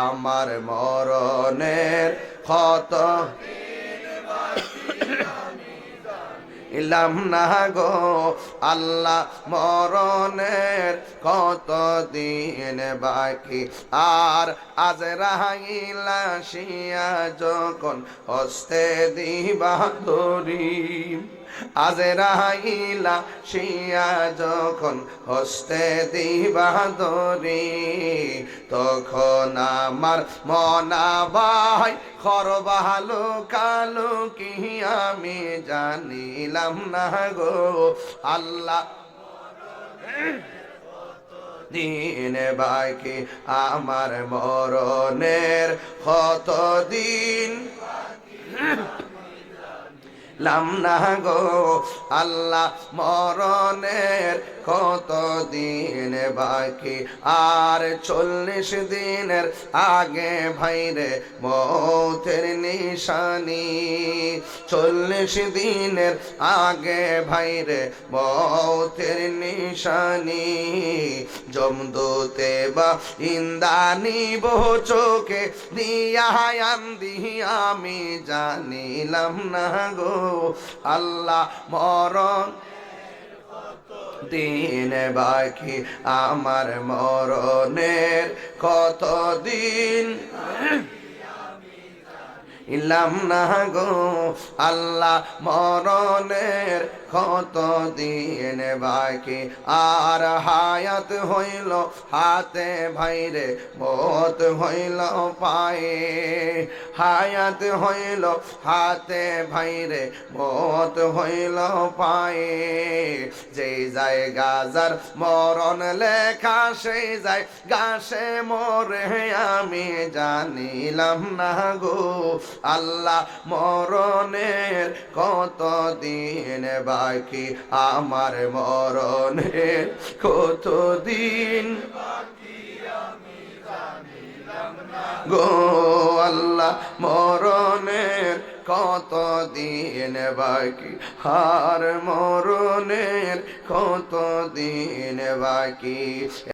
আমার মরণের ক্ষত। ইলাম না গো, আল্লাহ মরণের কত দিন বাকি। আর আজ রাহিলা শিয়া যখন হস্তে দিবা ধরি আজ রাহিলা শিয়া যখন হস্তে দিবা ধরি তখন আমার মনা ভাই খরবাহালো কালো কি আমি জানিলাম না গো। আল্লাহ দিন বাকি আমার মরণের কত দিন। লাম না গো। আল্লাহ মরণের কত দিন বাকি? আর চল্লিশ দিনের আগে ভাইরে মৌতের নিশানি। চল্লিশ দিনের আগে ভাইরে মৌতের নিশানি। জমদুতে বা ইন্দানি বহু চোখে দিয়ায়ান দিহি আমি জানিলাম না গো। আল্লাহ মরণ। দিন বাকি আমার মরণের কত দিন? ইলাম না গো, আল্লাহ মরণের কত দিন বাকি? আর হায়াত হইল হাতে ভাইরে, মত হইল পায়ে। হায়াত হইল, হাতে ভাইরে মত হইল পায়ে। যেই যায় গাজার মরণ লেখা, সেই যায় গাছে মরে আমি জানিলাম না গো। আল্লাহ মরণের কত দিন বাকি, আমার মরণের কত দিন গো। আল্লাহ মরণের কত দিন বাকি? হার মরণের কত দিন বাকি?